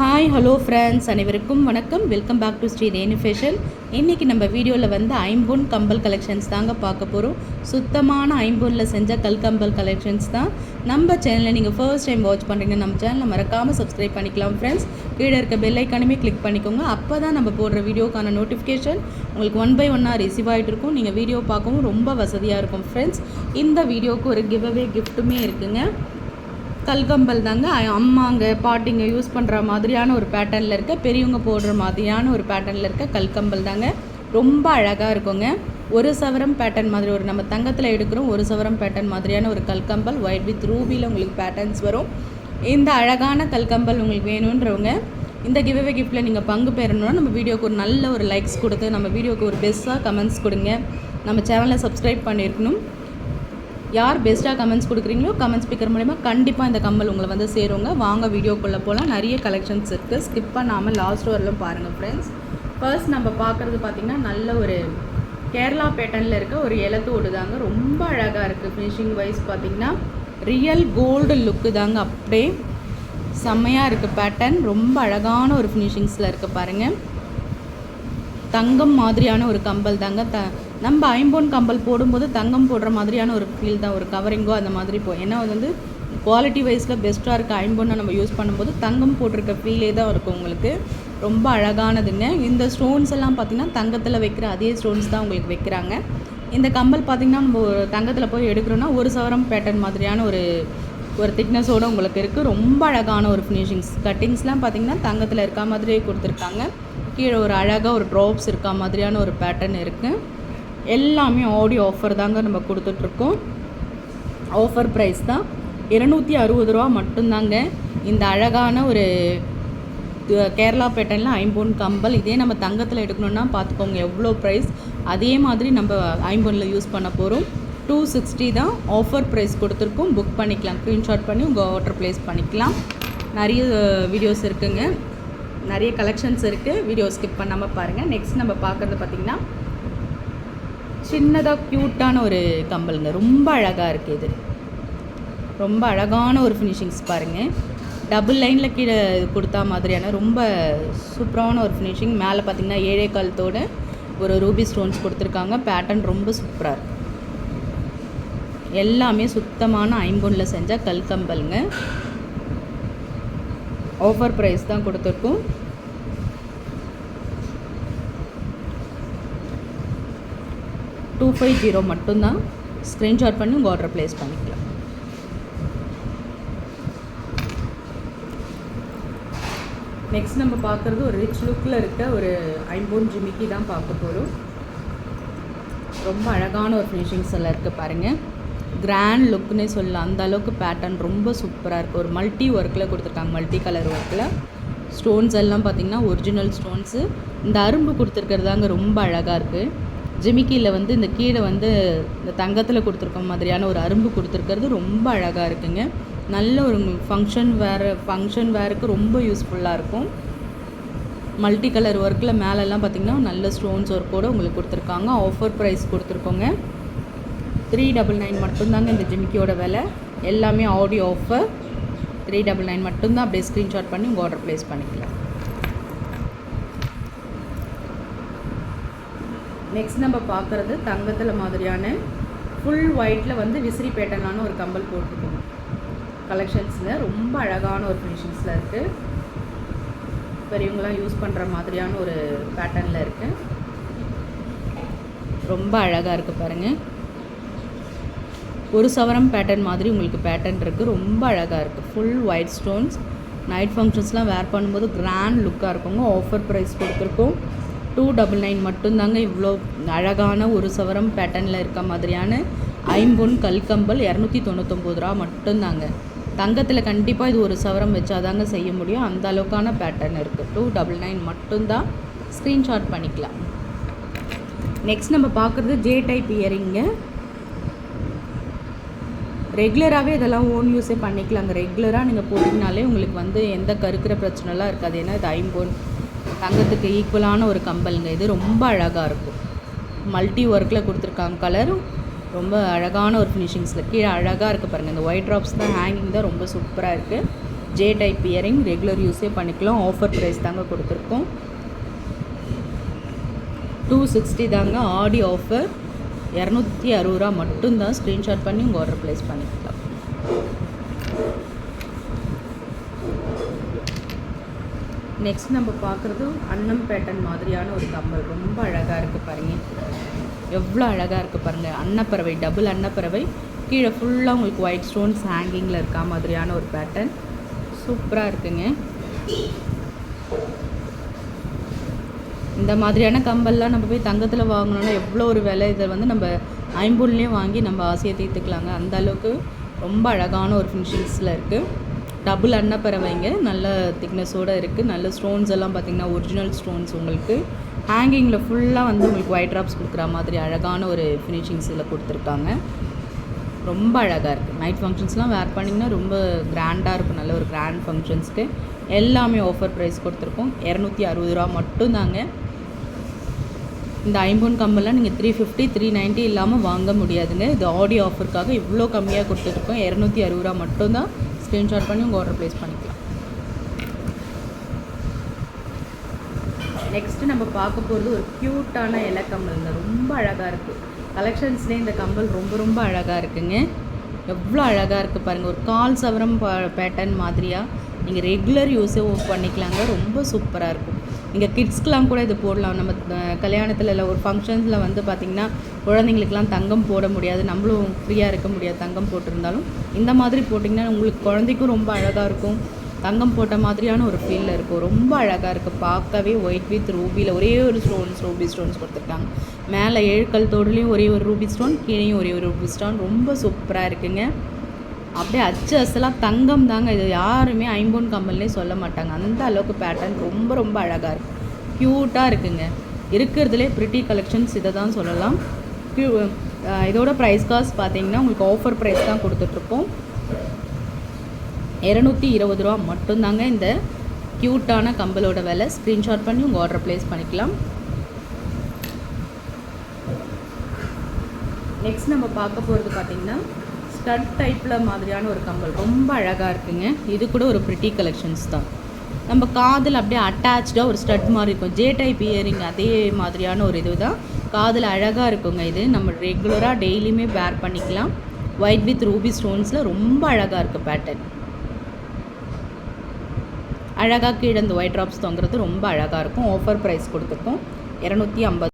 Hi hello friends அனைவருக்கும் வணக்கம். Welcome back to Shri Renu fashion இன்றைக்கி நம்ம வீடியோவில் வந்து ஐம்பொன் கம்பல் கலெக்ஷன்ஸ் தாங்க பார்க்க போகிறோம் சுத்தமான ஐம்பொனில் செஞ்ச கல்கம்பல் கலெக்ஷன்ஸ் தான். நம்ம சேனலில் நீங்கள் ஃபர்ஸ்ட் டைம் வாட்ச் பண்ணுறீங்க நம்ம சேனலை மறக்காமல் சப்ஸ்கிரைப் பண்ணிக்கலாம் ஃப்ரெண்ட்ஸ் கீழே இருக்க பெல் ஐக்கானுமே கிளிக் பண்ணிக்கோங்க. அப்போ தான் நம்ம போடுற வீடியோக்கான நோட்டிஃபிகேஷன் உங்களுக்கு ஒன் பை ஒன்னாக ரிசீவ் ஆகிட்டு இருக்கும். நீங்கள் வீடியோ பார்க்கவும் ரொம்ப வசதியாக இருக்கும் ஃப்ரெண்ட்ஸ் இந்த வீடியோவுக்கு ஒரு கிவ் அவே கிஃப்ட்டுமே இருக்குங்க. கல்கம்பல் தாங்க. அம்மாங்க பாட்டிங்க யூஸ் பண்ணுற மாதிரியான ஒரு பேட்டர்னில் இருக்க பெரியவங்க போடுற மாதிரியான ஒரு பேட்டர்னில் இருக்க கல்கம்பல் தாங்க. ரொம்ப அழகாக இருக்குங்க. ஒரு சவரம் பேட்டர்ன் மாதிரி ஒரு நம்ம தங்கத்தில் எடுக்கிறோம் ஒரு சவரம் பேட்டர்ன் மாதிரியான ஒரு கல்கம்பல் ஒயிட் வித் ரூபியில் உங்களுக்கு பேட்டர்ன்ஸ் வரும். இந்த அழகான கல்கம்பல் உங்களுக்கு வேணுன்றவங்க இந்த கிவ்அவே கிஃப்ட்டில் நீங்கள் பங்கு பெறணும்னா நம்ம வீடியோக்கு ஒரு நல்ல ஒரு லைக்ஸ் கொடுத்து நம்ம வீடியோக்கு ஒரு பெஸ்ட்டாக கமெண்ட்ஸ் கொடுங்க. நம்ம சேனலை சப்ஸ்கிரைப் பண்ணியிருக்கணும். யார் பெஸ்ட்டாக கமெண்ட்ஸ் கொடுக்குறீங்களோ கமெண்ட்ஸ் ஸ்பீக்கர் மூலிமா கண்டிப்பாக இந்த கம்மல் உங்களை வந்து சேருங்க. வாங்க வீடியோக்குள்ளே போகலாம் நிறைய கலெக்ஷன்ஸ் இருக்குது ஸ்கிப் பண்ணாமல் லாஸ்ட் வரலும் பாருங்கள் ஃப்ரெண்ட்ஸ் ஃபர்ஸ்ட் நம்ம பார்க்குறது பார்த்திங்கன்னா நல்ல ஒரு கேரளா பேட்டர்னில் இருக்க ஒரு இலத்தோடு தாங்க. ரொம்ப அழகாக இருக்குது ஃபினிஷிங் வைஸ் பார்த்திங்கன்னா ரியல் கோல்டு லுக்கு தாங்க அப்படியே. செம்மையாக இருக்குது பேட்டர்ன் ரொம்ப அழகான ஒரு ஃபினிஷிங்ஸில் இருக்குது பாருங்கள் தங்கம் மாதிரியான ஒரு கம்பல் தாங்க. த நம்ம ஐம்பொன் கம்பல் போடும்போது தங்கம் போடுற மாதிரியான ஒரு ஃபீல் தான் ஒரு கவரிங்கோ அந்த மாதிரி போ ஏன்னா அது வந்து குவாலிட்டி வைஸில் பெஸ்ட்டாக இருக்க ஐம்பொன்னை நம்ம யூஸ் பண்ணும்போது தங்கம் போட்டிருக்க ஃபீலே தான் இருக்கும் உங்களுக்கு. ரொம்ப அழகானதுங்க. இந்த ஸ்டோன்ஸ் எல்லாம் பார்த்திங்கன்னா தங்கத்தில் வைக்கிற அதே ஸ்டோன்ஸ் தான் உங்களுக்கு வைக்கிறாங்க. இந்த கம்பல் பார்த்திங்கன்னா நம்ம ஒரு தங்கத்தில் போய் எடுக்கிறோன்னா ஒரு சவரம் பேட்டர்ன் மாதிரியான ஒரு ஒரு திக்னஸோடு உங்களுக்கு இருக்குது ரொம்ப அழகான ஒரு ஃபினிஷிங்ஸ் கட்டிங்ஸ்லாம் பார்த்திங்கன்னா தங்கத்தில் இருக்க மாதிரியே கொடுத்துருக்காங்க. கீழே ஒரு அழகாக ஒரு ட்ராப்ஸ் இருக்க மாதிரியான ஒரு பேட்டர்ன் இருக்குது எல்லாமே ஆடியோ ஆஃபர் தாங்க நம்ம கொடுத்துட்ருக்கோம். ஆஃபர் ப்ரைஸ் தான். இருநூற்றி அறுபது ரூபா மட்டும்தாங்க. இந்த அழகான ஒரு கேரளா பேட்டர்னில் ஐம்பொன் கம்பல் இதே நம்ம தங்கத்தில் எடுக்கணுன்னா பார்த்துக்கோங்க எவ்வளோ ப்ரைஸ் அதே மாதிரி நம்ம ஐம்பொனில் யூஸ் பண்ண போகிறோம் டூ சிக்ஸ்டி தான் ஆஃபர் ப்ரைஸ் கொடுத்துருக்கோம். புக் பண்ணிக்கலாம். ஸ்க்ரீன்ஷாட் பண்ணி உங்கள் ஆர்டர் ப்ளேஸ் பண்ணிக்கலாம். நிறைய வீடியோஸ் இருக்குங்க. நிறைய கலெக்ஷன்ஸ் இருக்குது வீடியோ ஸ்கிப் பண்ணாமல் பாருங்கள் நெக்ஸ்ட் நம்ம பார்க்குறது பார்த்திங்கன்னா சின்னதாக க்யூட்டான ஒரு கம்பலுங்க ரொம்ப அழகாக இருக்குது இது. ரொம்ப அழகான ஒரு ஃபினிஷிங்ஸ் பாருங்கள் டபுள் லைனில் கீழே கொடுத்தா மாதிரியான ரொம்ப சூப்பரான ஒரு ஃபினிஷிங் மேலே பார்த்தீங்கன்னா ஏழே காலத்தோடு ஒரு ரூபி ஸ்டோன்ஸ் கொடுத்துருக்காங்க. பேட்டர்ன் ரொம்ப சூப்பராக இருக்கு. எல்லாமே சுத்தமான ஐம்பொன்னில் செஞ்ச கல்கம்பலுங்க ஆஃபர் ப்ரைஸ் தான் கொடுத்துருக்கோம். டூ ஃபைவ் ஜீரோ மட்டும்தான் ஸ்க்ரீன்ஷாட் பண்ணி உங்கள் ஆர்டர் ப்ளேஸ் பண்ணிக்கலாம். நெக்ஸ்ட் நம்ம பார்க்குறது ஒரு ரிச் லுக்கில் இருக்க ஒரு ஐம்பொன் ஜிமிக்கி தான் பார்க்க போகிறோம் ரொம்ப அழகான ஒரு ஃபினிஷிங்ஸ் எல்லாம் இருக்குது பாருங்கள் கிராண்ட் லுக்னே சொல்லலாம். அந்த அளவுக்கு பேட்டர்ன் ரொம்ப சூப்பராக இருக்குது ஒரு மல்டி ஒர்க்கில் கொடுத்துருக்காங்க. மல்டி கலர் ஒர்க்கில் ஸ்டோன்ஸ் எல்லாம் பார்த்திங்கன்னா ஒரிஜினல் ஸ்டோன்ஸு இந்த அரும்பு கொடுத்துருக்கிறதாங்க ரொம்ப அழகாக இருக்குது ஜிமிக்கியில் வந்து இந்த கீழே வந்து இந்த தங்கத்தில் கொடுத்துருக்க மாதிரியான ஒரு அரும்பு கொடுத்துருக்கிறது ரொம்ப அழகாக இருக்குங்க. நல்ல ஒரு ஃபங்க்ஷன் வேறு ஃபங்க்ஷன் வேருக்கு ரொம்ப யூஸ்ஃபுல்லாக இருக்கும். மல்டி கலர் ஒர்க்கில் மேலெல்லாம் பார்த்தீங்கன்னா நல்ல ஸ்டோன்ஸ் ஒர்க்கோடு உங்களுக்கு கொடுத்துருக்காங்க. ஆஃபர் ப்ரைஸ் கொடுத்துருக்கோங்க. த்ரீ டபுள் நைன் மட்டும்தாங்க இந்த ஜிமிக்கியோட விலை. எல்லாமே audio offer three double nine மட்டும்தான் அப்படியே ஸ்க்ரீன்ஷாட் பண்ணி உங்கள் ஆர்டர் ப்ளேஸ் பண்ணிக்கலாம். நெக்ஸ்ட் நம்ம பார்க்குறது தங்கத்தில் மாதிரியான ஃபுல் ஒயிட்டில் வந்து விசிறி பேட்டனான ஒரு கம்பல் போட்டிருக்கோம். கலெக்ஷன்ஸில் ரொம்ப அழகான ஒரு ஃபினிஷிங்ஸில் இருக்குது பெரியவங்களாம் யூஸ் பண்ணுற மாதிரியான ஒரு பேட்டர்னில் இருக்குது ரொம்ப அழகாக இருக்குது பாருங்கள் ஒரு சவரம் பேட்டர்ன் மாதிரி உங்களுக்கு பேட்டர்ன் இருக்குது ரொம்ப அழகாக இருக்குது ஃபுல் ஒயிட் ஸ்டோன்ஸ் நைட் ஃபங்க்ஷன்ஸ்லாம் வேர் பண்ணும்போது கிராண்ட் லுக்காக இருக்குங்க. ஆஃபர் ப்ரைஸ் கொடுத்துருக்கோம். டூ டபுள் நைன் மட்டும்தாங்க இவ்வளோ அழகான ஒரு சவரம் பேட்டர்னில் இருக்க மாதிரியான ஐம்பொன் கல்கம்பல் இரநூத்தி தொண்ணூத்தொம்பது ரூபா மட்டும்தாங்க. தங்கத்தில் கண்டிப்பாக இது ஒரு சவரம் வச்சாதாங்க செய்ய முடியும். அந்த அளவுக்கான பேட்டர்ன் இருக்குது டூ டபுள் நைன் மட்டும்தான் ஸ்க்ரீன்ஷாட் பண்ணிக்கலாம். நெக்ஸ்ட் நம்ம பார்க்குறது ஜே டைப் இயரிங்க ரெகுலராகவே இதெல்லாம் ஓன் யூஸே பண்ணிக்கலாங்க. ரெகுலராக நீங்கள் போட்டிங்கனாலே உங்களுக்கு வந்து எந்த கருக்கிற பிரச்சனைலாம் இருக்காது. ஏன்னா இது ஐம்பொன். தங்கத்துக்கு ஈக்குவலான ஒரு கம்பலுங்க. இது ரொம்ப அழகாக இருக்கும். மல்டி ஒர்க்கில் கொடுத்துருக்காங்க கலரும் ரொம்ப அழகான ஒரு ஃபினிஷிங்ஸில் கீழே அழகாக இருக்குது பாருங்கள் இந்த ஒயிட் ட்ராப்ஸ் தான் ஹேங்கிங் தான் ரொம்ப சூப்பராக இருக்குது ஜே டைப் இயரிங் ரெகுலர் யூஸே பண்ணிக்கலாம். ஆஃபர் ப்ரைஸ் தாங்க கொடுத்துருக்கோம். டூ சிக்ஸ்டி தாங்க ஆடி ஆஃபர் இரநூத்தி அறுபது ரூபா மட்டும்தான் ஸ்க்ரீன்ஷாட் பண்ணி உங்கள் ஆர்டர் ப்ளேஸ் பண்ணிக்கலாம். நெக்ஸ்ட் நம்ம பார்க்குறது அன்னம் பேட்டன் மாதிரியான ஒரு கம்மல். ரொம்ப அழகாக இருக்குது பாருங்க. எவ்வளோ அழகாக இருக்குது பாருங்கள் அன்னப்பறவை டபுள் அன்னப்பறவை. கீழே ஃபுல்லாக உங்களுக்கு ஒயிட் ஸ்டோன்ஸ் ஹேங்கிங்கில் இருக்கா மாதிரியான ஒரு பேட்டர்ன் சூப்பராக இருக்குங்க. இந்த மாதிரியான கம்பல்லாம் நம்ம போய் தங்கத்தில் வாங்கினோன்னா எவ்வளோ ஒரு விலை? இதை வந்து நம்ம ஐம்பொன்லேயும் வாங்கி நம்ம ஆசையை தீர்த்துக்கலாங்க. அந்த அளவுக்கு ரொம்ப அழகான ஒரு ஃபினிஷிங்ஸில் இருக்குது டபுள் அன்னப்பறவைங்க. நல்ல திக்னஸோடு இருக்குது நல்ல ஸ்டோன்ஸ் எல்லாம் பார்த்திங்கன்னா ஒரிஜினல் ஸ்டோன்ஸ் உங்களுக்கு. ஹேங்கிங்கில் ஃபுல்லாக வந்து உங்களுக்கு ஒயிட் ட்ராப்ஸ் கொடுக்குற மாதிரி அழகான ஒரு ஃபினிஷிங்ஸ் இதில் கொடுத்துருக்காங்க. ரொம்ப அழகாக இருக்குது நைட் ஃபங்க்ஷன்ஸ்லாம் வேர் பண்ணிங்கன்னா ரொம்ப கிராண்டாக இருக்கும். நல்ல ஒரு கிராண்ட் ஃபங்க்ஷன்ஸ்க்கு எல்லாமே ஆஃபர் ப்ரைஸ் கொடுத்துருக்கோம். இரநூத்தி அறுபது ரூபா மட்டும்தாங்க. இந்த ஐம்பொன் கம்பெல்லாம் நீங்கள் த்ரீ ஃபிஃப்டி த்ரீ நைன்ட்டி இல்லாமல் வாங்க முடியாதுங்க. இது ஆடியோ ஆஃபருக்காக இவ்வளோ கம்மியாக கொடுத்துட்ருக்கோம் இரநூத்தி அறுபது ரூபா மட்டும்தான். ஸ்க்ரீன்ஷாட் பண்ணி உங்கள் ஆர்டர் ப்ளேஸ் பண்ணிக்கலாம். நெக்ஸ்ட்டு நம்ம பார்க்க போகிறது ஒரு க்யூட்டான இலை கம்பல்ங்க ரொம்ப அழகாக இருக்குது கலெக்ஷன்ஸ்லேயே இந்த கம்பல் ரொம்ப ரொம்ப அழகாக இருக்குங்க. எவ்வளோ அழகாக இருக்குது பாருங்கள் ஒரு கால் சவரம் பேட்டர்ன் மாதிரியாக நீங்கள் ரெகுலர் யூஸே பண்ணிக்கலாங்க. ரொம்ப சூப்பராக இருக்கும். நீங்கள் கிட்ஸ்க்கெலாம் கூட இது போடலாம். நம்ம கல்யாணத்தில் இல்லை ஒரு ஃபங்க்ஷன்ஸில் வந்து பார்த்திங்கன்னா குழந்தைங்களுக்கெலாம் தங்கம் போட முடியாது. நம்மளும் ஃப்ரீயாக இருக்க முடியாது தங்கம் போட்டிருந்தாலும். இந்த மாதிரி போட்டிங்கன்னா உங்களுக்கு குழந்தைக்கும் ரொம்ப அழகாக இருக்கும். தங்கம் போட்ட மாதிரியான ஒரு ஃபீலில் இருக்கும். ரொம்ப அழகாக இருக்குது பார்க்கவே ஒயிட் வித் ரூபியில் ஒரே ஒரு ஸ்டோன்ஸ் ரூபி ஸ்டோன்ஸ் கொடுத்துருக்காங்க. மேலே ஏழுக்கல் தோடுலேயும் ஒரே ஒரு ரூபி ஸ்டோன் கீழேயும் ஒரே ஒரு ரூபி ஸ்டோன் ரொம்ப சூப்பராக இருக்குங்க. அப்படியே அச்சு அசலாக தங்கம் தாங்க இது. யாருமே ஐம்பொன் கம்மல்னே சொல்ல மாட்டாங்க. அந்த அளவுக்கு பேட்டர்ன் ரொம்ப ரொம்ப அழகாக இருக்குது க்யூட்டாக இருக்குங்க. இருக்கிறதுலே ப்ரிட்டி கலெக்ஷன்ஸ் இதை தான் சொல்லலாம். க்யூ இதோட ப்ரைஸ் காஸ்ட் பார்த்தீங்கன்னா உங்களுக்கு ஆஃபர் ப்ரைஸ் தான் கொடுத்துட்ருப்போம். இரநூத்தி இருபது ரூபா மட்டும்தாங்க இந்த க்யூட்டான கம்பலோட விலை. ஸ்க்ரீன்ஷாட் பண்ணி உங்கள் ஆர்டர் ப்ளேஸ் பண்ணிக்கலாம். நெக்ஸ்ட் நம்ம பார்க்க போகிறது பார்த்திங்கன்னா ஸ்டட் டைப்பில் மாதிரியான ஒரு கம்பல். ரொம்ப அழகாக இருக்குங்க. இது கூட ஒரு ப்ரிட்டி கலெக்ஷன்ஸ் தான். நம்ம காதில் அப்படியே அட்டாச்சாக ஒரு ஸ்டட் மாதிரி இருக்கும். ஜே டைப் இயரிங் அதே மாதிரியான ஒரு இது தான். காதில் அழகாக இருக்குங்க இது. நம்ம ரெகுலராக டெய்லியுமே வேர் பண்ணிக்கலாம். ஒயிட் வித் ரூபி ஸ்டோன்ஸில் ரொம்ப அழகாக இருக்குது பேட்டர்ன் அழகாக கீழே இந்த ஒயிட் ட்ராப்ஸ் தொங்குறது ரொம்ப அழகாக இருக்கும். ஆஃபர் ப்ரைஸ் கொடுத்துருக்கோம். இரநூத்தி ஐம்பது